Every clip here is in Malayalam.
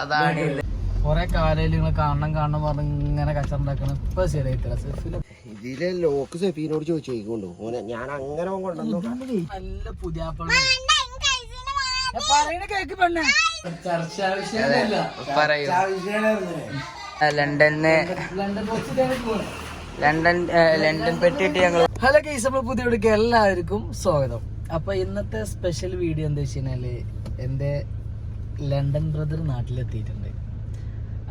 അതാണ്. കൊറേ കാലയിൽ നിങ്ങൾ കാണണം കാണണം പറഞ്ഞ് ഇങ്ങനെ കച്ചറുണ്ടാക്കണം ഇപ്പൊ ശരിയായിട്ടില്ല സെഫിൽ ഇതിലെ ലോക്ക് സെഫീനോട് ചോദിച്ചു ചോദിക്കൊണ്ടു ഓനെ ഞാൻ അങ്ങനെ കൊണ്ടുവന്നു നല്ല പുതിയ ലണ്ടന് ലണ്ടൻ ലണ്ടൻ ഏ, ലണ്ടൻ പെട്ടിട്ട് ഞങ്ങൾ ഹലോ കേസ് നമ്മൾ പുതിയ എല്ലാവർക്കും സ്വാഗതം. അപ്പൊ ഇന്നത്തെ സ്പെഷ്യൽ വീഡിയോ എന്താ വെച്ച് കഴിഞ്ഞാൽ എന്റെ ലണ്ടൻ ബ്രദർ നാട്ടിലെത്തിയിട്ടുണ്ട്.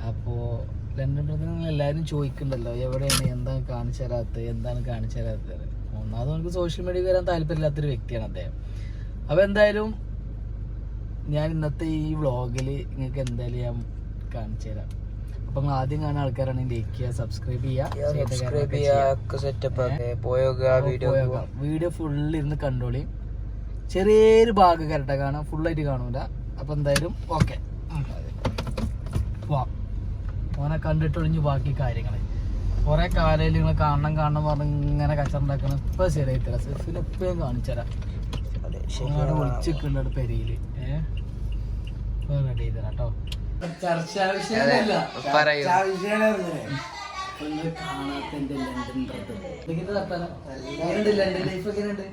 അപ്പോൾ ലണ്ടൻ ബ്രദർ നിങ്ങൾ എല്ലാവരും ചോദിക്കുന്നുണ്ടല്ലോ എവിടെയാണ് എന്താണ് കാണിച്ചു തരാത്തത് എന്താണ് കാണിച്ചു തരാത്തത് ഒന്നാമത് നമുക്ക് സോഷ്യൽ മീഡിയ വരാൻ താല്പര്യമില്ലാത്തൊരു വ്യക്തിയാണ് അദ്ദേഹം. അപ്പോൾ എന്തായാലും ഞാൻ ഇന്നത്തെ ഈ വ്ളോഗിൽ നിങ്ങൾക്ക് എന്തായാലും ഞാൻ കാണിച്ചു തരാം അപ്പം ആദ്യം കാണുന്ന ആൾക്കാരാണെങ്കിൽ ലൈക്ക് ചെയ്യുക സബ്സ്ക്രൈബ് ചെയ്യുക സബ്സ്ക്രൈബ് ചെയ്യുക വീഡിയോ വീഡിയോ ഫുള്ള് ഇരുന്ന് കണ്ടോളി. ചെറിയൊരു ഭാഗം കരട്ടെ കാണാം. ഫുള്ളായിട്ട് കാണൂല. അപ്പൊ എന്തായാലും ഓക്കെ പോവാം ഓനെ കണ്ടിട്ടൊഴിഞ്ഞ് ബാക്കി കാര്യങ്ങൾ കൊറേ കാലയിൽ നിങ്ങൾ കാണണം കാണണം പറഞ്ഞ് ഇങ്ങനെ കച്ചറുണ്ടാക്കണം. ഇപ്പൊ ശരിയായിട്ടില്ല സെഫിൽ എപ്പോഴും കാണിച്ചുതരാം അങ്ങനെ വിളിച്ചിട്ടുണ്ട് പെരയിൽ. ഏഹ് റെഡി ചെയ്തരാം കേട്ടോ ചർച്ചാ വിഷയമല്ല പറയൂ. നിങ്ങൾ കാണാത്തതിന്റെ ലണ്ടൻ ബ്രദർ ലണ്ടൻ ലൈഫ് എങ്ങനെയുണ്ട്?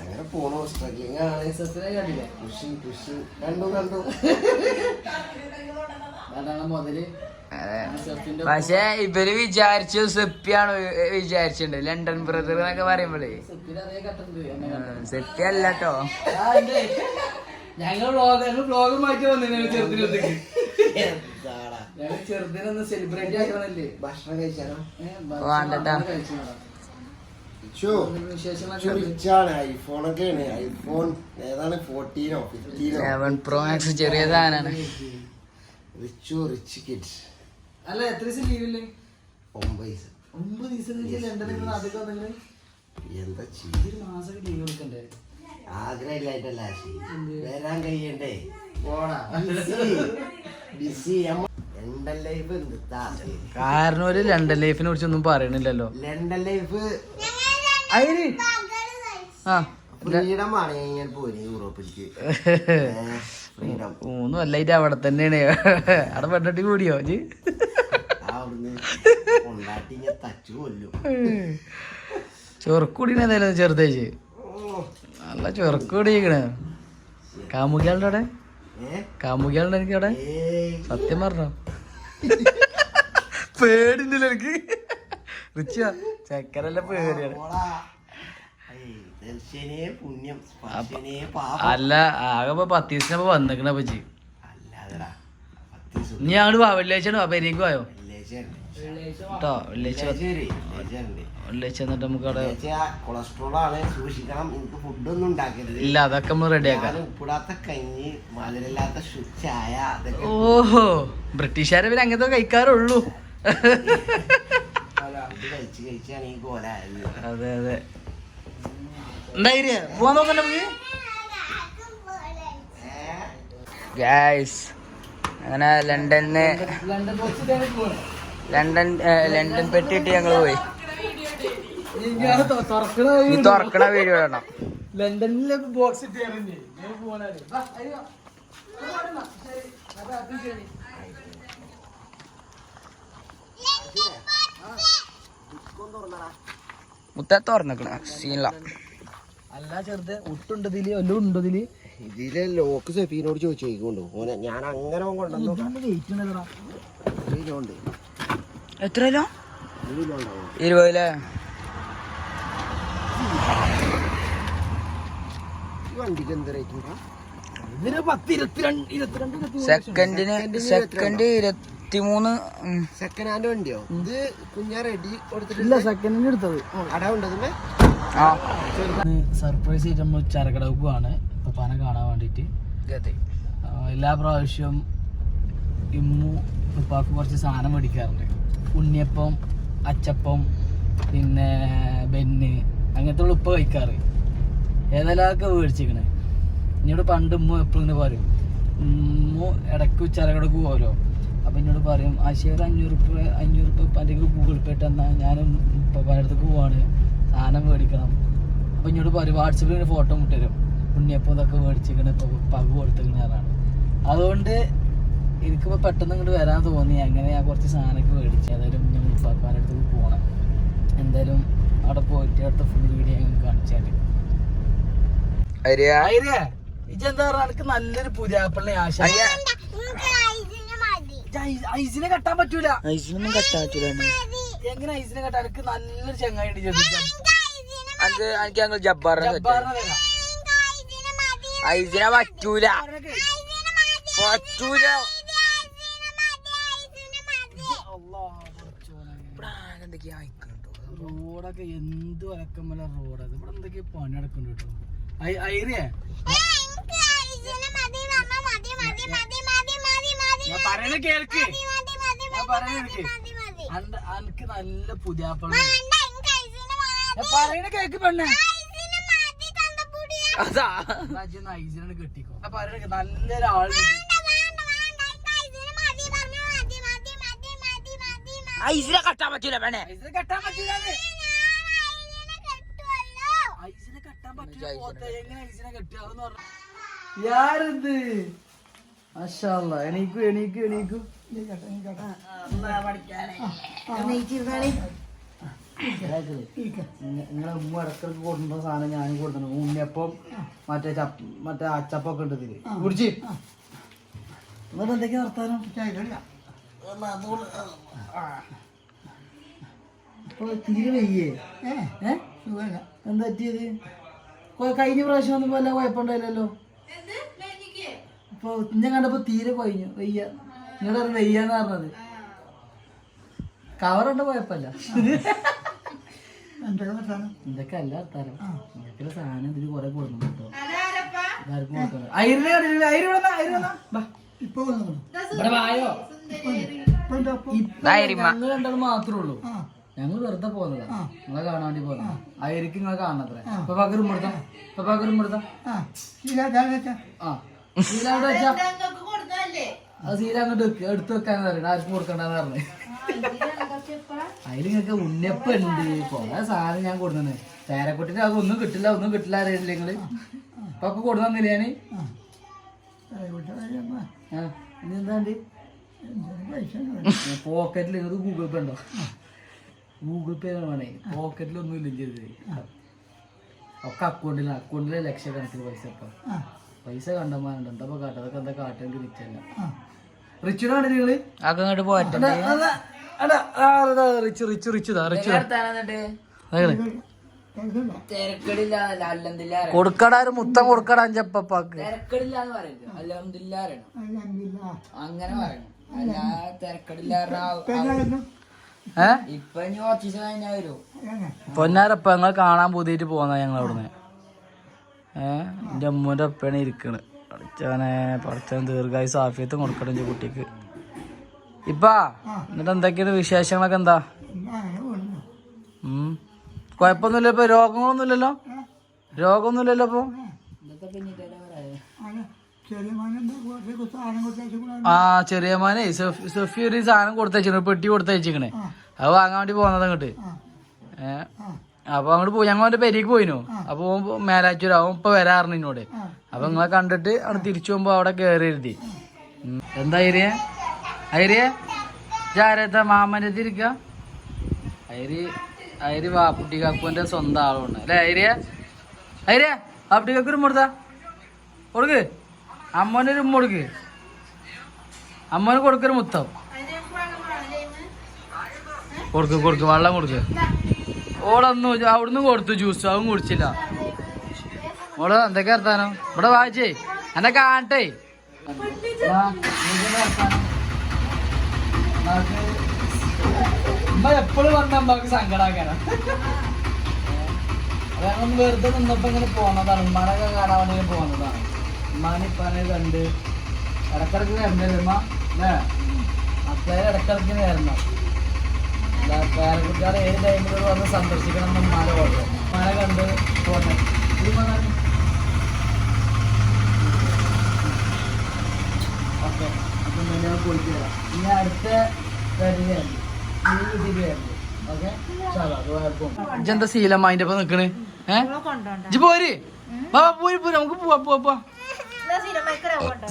അങ്ങനെ പോണു. സ്ട്രഗ്ലിംഗ് ആണ്. കണ്ടില്ലേ? കൃഷി കൃഷി കണ്ടു കണ്ടു. അതാണ് മുതൽ. പക്ഷെ ഇവർ വിചാരിച്ചു സെപ്പിയാണ് വിചാരിച്ചിട്ടുണ്ട്. ലണ്ടൻ ബ്രദർ എന്നൊക്കെ പറയുമ്പോഴേ സെപ്പി അല്ല കേട്ടോ ഞങ്ങൾ ബ്ലോഗ് മാറ്റി വന്നു ചെറുതിനൊത്തേക്ക് ഞങ്ങൾ ചെറുതിനൊന്ന് സെലിബ്രേറ്റ് ആക്കണല്ലേ ഭക്ഷണം കഴിച്ചാലോ? വേണ്ടട്ടാ. ഐഫോണൊക്കെയാണ് ഐഫോൺ ഏതാണ്? ഫോർട്ടീനോ ഫിഫ്റ്റീനോ ലെവൻ പ്രോ മാക്സ് ചെറിയ സാധനമാണ് റിച്ചു റിച്ച് കിഡ്സ് അല്ല എത്ര ദിവസം ലീവില്ലേ ഒമ്പത് ദിവസം. ഒമ്പത് ദിവസം കഴിഞ്ഞ് ലണ്ടനിൽ നാട്ടിൽ വന്നെങ്കിൽ എന്താ ചെയ്യ ഒരു മാസം ലീവ് കൊടുക്കണ്ടേ ആഗ്രഹമില്ലായിട്ടല്ല ആശി വരാൻ കഴിയണ്ടേ? പോടാ ബിസി ലണ്ടൻ ലൈഫ് കാരണം ഒരു ലണ്ടൻ ലൈഫിനെ കുറിച്ച് ഒന്നും പറയണില്ലല്ലോ. ലണ്ടൻ ലൈഫ് അതിന് ആ. ഫ്രീഡം ആണ് ഞാൻ പോയി യൂറോപ്പിലേക്ക് ഫ്രീഡം. മൂന്ന് കൊല്ലായിട്ട് അവിടെ തന്നെയാണ്. അവിടെ പെട്ടിട്ട് കൂടിയോ? ജി. ചെറുതേ ചെറുതേച്ച്. നല്ല ചെറുക്കൂടിയിരിക്കണേ കാമുകിയാളുടെ അവിടെ? ഏ? കാമുകികളുടെ എനിക്ക് അവിടെ? സത്യം പറഞ്ഞോ? പേടിണ്ടല്ലോ എനിക്ക് റിച്ചാ ചെക്കനല്ല പേടിയാണ് അല്ല ആകെ പത്ത് ദിവസം വന്നിക്കണ പച്ചി നീ അങ്ങോട്ട് വാ വെള്ളിയാഴ്ച വാ. പെരേക്ക് പോയോ കേട്ടോ വെള്ളിയാഴ്ച വെള്ളിയാഴ്ച എന്നിട്ട് നമുക്ക് അവിടെ കൊളസ്ട്രോൾ ആണ് സൂക്ഷിക്കണം. എനിക്ക് ഫുഡൊന്നും ഉണ്ടാക്കരുത്. ഇല്ല അതൊക്കെ നമ്മൾ റെഡിയാക്കാം ഉപ്പിടാത്ത കഞ്ഞി മധുരല്ലാത്ത ചായ ഓഹോ ബ്രിട്ടീഷുകാരെ പിന്നെ അങ്ങനത്തെ കഴിക്കാറുള്ളൂ. ഇത് കഴിച്ച് കഴിച്ചാണ് ഈ കോലായത് അതെ അതെ. ഉണ്ടായില്ലേ പോവാൻ നോക്കണ്ട നമുക്ക് ഗായ്സ് അങ്ങനെ ലണ്ടന് ലണ്ടൻ ലണ്ടൻ ലണ്ടൻ പെട്ടിട്ട് ഞങ്ങൾ പോയി. തുറക്കണ വീഡിയോ വേണം. ലണ്ടനിലെ ബോക്സ് ഇട്ട് മുത്ത തുറന്നിക്കണ. സീനില്ല അല്ല ചെറുത്. ഒട്ടുണ്ട് ഇതിൽ? എല്ലാം ഉണ്ട് ഇതിൽ? ഇതിലെ ലോക്ക് സെഫീനോട് ചോദിച്ചു ഓനെ ഞാൻ അങ്ങനെ ഓൻ കൊണ്ടുവന്നു. ഇതിലുണ്ട് എത്രയല്ലോ ഇതിലുണ്ടാവും ഇരുപതിലെ? ഈ വണ്ടിക്ക് എന്ത് റേറ്റ് ഇരുപത്തി സെക്കൻഡിന് സെക്കൻഡ് ഇരുപത്തിമൂന്ന്. സെക്കൻഡ് ഹാൻഡ് വണ്ടിയോ? ഇത് കുഞ്ഞാ റെഡി ഇല്ല കൊടുത്തിട്ടില്ല സെക്കൻഡിന് എടുത്തത്. അട ഉണ്ടതിന് ആ. സർപ്രൈസ് ആയിട്ട് നമ്മൾ പപ്പാനെ കാണാൻ വേണ്ടിയിട്ട്. ആ, എല്ലാ പ്രാവശ്യവും ഇമ്മു ഉപ്പാക്ക് കുറച്ച് സാധനം മേടിക്കാറുണ്ട്. ഉണ്ണിയപ്പം അച്ചപ്പം പിന്നെ ബെന്ന് അങ്ങനത്തെ ഉള്ള ഉപ്പ കഴിക്കാറ്. ഏതെല്ലാം മേടിച്ചിരിക്കണേ. ഇനിയോട് പണ്ട് ഉമ്മ എപ്പോഴും ഇങ്ങനെ പറയും ഉമ്മു ഇടയ്ക്ക് ചരകടക്ക് പോകുമല്ലോ അപ്പം എന്നോട് പറയും ആശയ ഒരു അഞ്ഞൂറ് ഉപ്പ അഞ്ഞൂറ് ഉപ്പ ഉപ്പാന്റെ ഗൂഗിൾ പേ തന്നാൽ ഞാനും ഉപ്പാന്റെ അടുത്തേക്ക് പോവാണ്. സാധനം മേടിക്കണം. അപ്പം എന്നോട് പറയും വാട്സപ്പിൽ ഒരു ഫോട്ടോ മുട്ടരും ഉണ്ണിയപ്പം ഇതൊക്കെ മേടിച്ചിങ്ങനെ ഇപ്പോൾ പകു കൊടുത്തിരിക്കുന്നതാണ് അതുകൊണ്ട് എനിക്കിപ്പോൾ പെട്ടെന്ന് ഇങ്ങോട്ട് വരാൻ തോന്നി. അങ്ങനെ ഞാൻ കുറച്ച് സാധനമൊക്കെ മേടിച്ചു ഏതായാലും ഞാൻ മുപ്പാപ്പാന്റെ അടുത്ത് പോകണം എന്തായാലും അവിടെ പോയിട്ട് അടുത്ത ഫുൾ വീഡിയോ ഞാൻ കാണിച്ചാൽ ഇജെന്താ പറയുക എനിക്ക് നല്ലൊരു പുതിയ ആപ്പിളിനെ ആശ ഐസിനെ കെട്ടാൻ പറ്റൂല. ഐസിനൊന്നും കട്ടാറ്റൂല എങ്ങനെ ഐസിനെ കെട്ടാൻ? എനിക്ക് നല്ലൊരു ചങ്ങായി ഉണ്ട് എനിക്ക് ഞങ്ങൾ ജബ്ബാറിനെ. ഐസിനെ പറ്റൂല. പറ്റൂല. അയക്കുന്നുണ്ടോ റോഡൊക്കെ എന്ത് വരക്കമ്മല റോഡ്. ഇവിടെ എന്തൊക്കെ പണി നടക്കുന്നുണ്ട് കേട്ടോ. ഐ- ഐറിയെ? ഞാൻ പറയണ കേൾക്ക്. ഞാൻ പറയണ കേൾക്ക്. അനക്ക് നല്ല പുതിയ ആപ്പിൾ ഞാൻ പറയണ കേക്ക് പെണ്ണെ. അതാ. ഐസിനാണ് കെട്ടിക്കോ. ഞാൻ പറയണ നല്ലൊരാളുണ്ട് ഐസിനെ കട്ടാൻ പറ്റൂല പെണ്ണെ. ഐസിനെ കട്ടാൻ പറ്റൂല ഐസിനെ കട്ടാൻ പറ്റൂല. എങ്ങനെ ഐസിനെ കെട്ടുക എന്ന് പറഞ്ഞു? യാരിത് മാഷാല്ലാ എണീക്കു എണീക്കു എണീക്കു. നിങ്ങളെ ഉമ്മ ഇടക്കിടക്ക് കൊടുക്കുന്ന സാധനം ഞാനും കൊടുത്തു ഉണ്ണിയപ്പം മറ്റേ ചപ്പ മറ്റേ അച്ചപ്പൊക്കെ ഉണ്ട് ഇതിൽ. കുടിച്ച്. എന്നിട്ട് എന്തൊക്കെയാ വർത്താനം? തീരെ വയ്യേ എന്താ പറ്റിയത്? കഴിഞ്ഞ പ്രാവശ്യം ഒന്നും പോലെ കുഴപ്പമുണ്ടായില്ലല്ലോ? ഇപ്പൊ ഞാൻ കണ്ടപ്പോ തീരെ കൊഴിഞ്ഞു വയ്യ. നിങ്ങളുടെ വയ്യാന്ന് പറഞ്ഞത്. കവറുണ്ട് കുഴപ്പമില്ല ഇതൊക്കെ അല്ല തരം ഇതൊക്കെ സാധനം ഇതിൽ കുറെ കൊടുക്കുന്നു കേട്ടോ. എല്ലാവർക്കും കൊടുക്കണം. അയിരിനെ കണ്ടിട്ടില്ല അയിര് വന്നാ അയിര് വന്നാ. ബാ. ഇവിടെ വായോ? ധൈര്യമാ. ഞങ്ങൾ മാത്രമേ ഉള്ളൂ. ഞങ്ങൾ വെറുതെ പോകുന്നതാ നിങ്ങളെ കാണാൻ വേണ്ടി പോകുന്നത് ആയിരിക്കും നിങ്ങളെ കാണണത്രേ. ഇപ്പൊ പകരും കൊടുത്താ ഇപ്പൊ പകരും കൊടുത്താ ആ. ശീല അങ്ങോട്ട് വെക്ക്. എടുത്ത് വെക്കാന്ന് പറയണ. ആർക്കും കൊടുക്കണ്ടെന്ന് പറഞ്ഞു. അതിൽ നിങ്ങൾക്ക് ഉണ്ണിയപ്പം ഉണ്ട് കൊറേ സാധനം ഞാൻ കൊടുക്കുന്നത് പേരക്കുട്ടിന് അത് ഒന്നും കിട്ടില്ല ഒന്നും കിട്ടില്ല അറിയില്ല നിങ്ങൾ ഇപ്പൊ ഒക്കെ കൊടുത്തു തന്നില്ല എന്താണ്ട്? പോക്കറ്റിൽ നിങ്ങൾക്ക് ഗൂഗിൾ പേ ഉണ്ടോ? ഗൂഗിൾ പേ വേണേ പോക്കറ്റിൽ ഒന്നും ഇല്ല ചെയ്തത് ഒക്കെ അക്കൗണ്ടിലാണ് അക്കൗണ്ടിലെ ലക്ഷക്കണക്കിന് പൈസ ഇപ്പൊ. പൈസ കണ്ടമാനുണ്ട് എന്താ ഇപ്പൊ കാട്ടുക അതൊക്കെ എന്താ കാട്ടേണ്ടി റിച്ചല്ല റിച്ചിനാണ് നിങ്ങൾ? അതൊക്കെ ഇങ്ങോട്ട് പോട്ടെ റിച്ച് റിച്ച് റിച്ച് താ റിച്ച്. തിരക്കടില്ല അല്ലെന്തില്ല കൊടുക്കടാ ഒരു മുത്തം കൊടുക്കടാ അഞ്ചപ്പാക്ക് തിരക്കടില്ല എന്ന് അങ്ങനെ പറയണം. അല്ല തിരക്കടില്ല ഏ? ഇപ്പൊ കുറച്ച് ദിവസം കഴിഞ്ഞാ വരൂ. പൊന്നാരപ്പ ഞങ്ങൾ കാണാൻ പുതിയിട്ട് പോന്ന ഞങ്ങൾ അവിടുന്ന് ഏ എന്റെ അമ്മൂന്റെ ഒപ്പയാണ് ഇരിക്കണ്. പഠിച്ചവനെ പഠിച്ചവൻ ദീർഘായുസ് ആഫിയത്തും കൊടുക്കണം എന്റെ കുട്ടിക്ക്. ഇപ്പാ എന്നിട്ട് എന്തൊക്കെയാണ് വിശേഷങ്ങളൊക്കെ എന്താ? കുഴപ്പമൊന്നുമില്ല ഇപ്പൊ രോഗങ്ങളൊന്നുമില്ലല്ലോ? രോഗമൊന്നുമില്ലല്ലോ ഇപ്പൊ? ആ ചെറിയ മോനെ സഫി ഒരു സാധനം കൊടുത്തയച്ചിക്കണേ പെട്ടി കൊടുത്തയച്ചിക്കണേ അത് വാങ്ങാൻ വേണ്ടി പോന്നത് അങ്ങോട്ട് ഏ? അപ്പൊ അങ്ങോട്ട് പോയി. ഞങ്ങൾ അവന്റെ പെരേക്ക് പോയിനു. അപ്പൊ മേലാറ്റൂർ അവൻ ഇപ്പൊ വരാറുണ്ട് എന്നോട് അപ്പൊ നിങ്ങളെ കണ്ടിട്ട് അവിടെ തിരിച്ചു പോകുമ്പോ അവിടെ കേറി എഴുതി എന്താ ഐരിയ? ഐരിയ? ജാരത്ത മാമന്റെ തിരിക്ക ഐരി ഐരി വാപ്പുട്ടി കാക്കുവിന്റെ സ്വന്തം ആളുണ്ട് അല്ലെ ഐരിയ? ഐരിയ വാപ്പുട്ടി കാക്കു ഒരു കൊടുത്താ. കൊടുക്ക്. അമ്മോന്റെ ഒരു മുടുക്ക് കൊടുക്ക്. അമ്മോന് കൊടുക്കൊരു മുത്തം. കൊടുക്ക് കൊടുക്ക്. വെള്ളം കൊടുക്ക്. ഓളൊന്നും അവിടുന്ന് കൊടുത്തു ജ്യൂസ് അതും കുടിച്ചില്ല. ഓൾ എന്തൊക്കെ വർത്താനോ? ഇവിടെ വായിച്ചേ എന്നെ കാണട്ടെ. എപ്പോഴും വന്ന അമ്മയ്ക്ക് സങ്കടാക്കാനാ. ഞങ്ങൾ വെറുതെ നിന്നപ്പോ ഇങ്ങനെ പോന്നതാണ്. ഉമ്മാനൊക്കെ കാണാൻ വേണ്ടി പോന്നതാണ്. ഉമ്മാനെ ഇപ്പാനെ കണ്ട് ഇടക്കിടക്ക് വരണ്ടല്ലേ ഉമ്മ അല്ലേ? അപ്പഴേ ഇടക്കിടക്ക് വരണം പേരക്കുട്ടികളെ ഏത് ടൈമിലൂടെ വന്ന് സന്ദർശിക്കണം എന്ന് ഉമ്മാനെ ഓർമ്മ. ഉമ്മാനെ കണ്ട് കാണി. ഓക്കെ അപ്പം തന്നെ പോയിട്ട് വരാം. ഇനി അടുത്ത വരുന്നതാണ് ഈ വീട്ടിൽ വരുന്നത് ഓക്കെ? ഇജെന്താ ശീലം അതിന്റെ ഒപ്പം നിക്കണ്? ഏ? ഇജ്ജ് പോര്. വാ വാ, പോര് പോര്. നമുക്ക് പോവാ പോവാ പോവാ.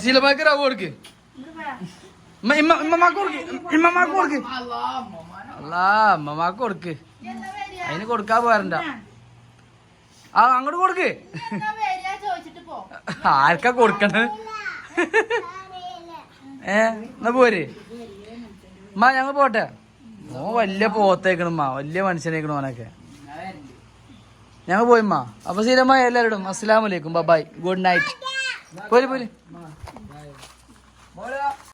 ശീലമാക്ക് റവ് കൊടുക്ക് ഇമ്മ ഇമ്മ കൊടുക്ക്. കൊടുക്ക്. അല്ലാ അമ്മമാക്ക് കൊടുക്ക്. അതിന് കൊടുക്കാൻ പോരണ്ട. ആ അങ്ങോട്ട് കൊടുക്ക്. ആർക്കാ കൊടുക്കണത്? ഏ എന്നാ പോര്. മാ ഞങ്ങൾ പോട്ടെ. ഓ വലിയ പോത്തേക്കണമ്മ വലിയ മനുഷ്യനേക്കണ ഓനൊക്കെ. ഞങ്ങൾ പോയിമ്മ അപ്പൊ സ്ഥിരമായി എല്ലാവരോടും. അസ്സലാമലൈക്കും ബൈ ഗുഡ് നൈറ്റ് പോര് പോര്.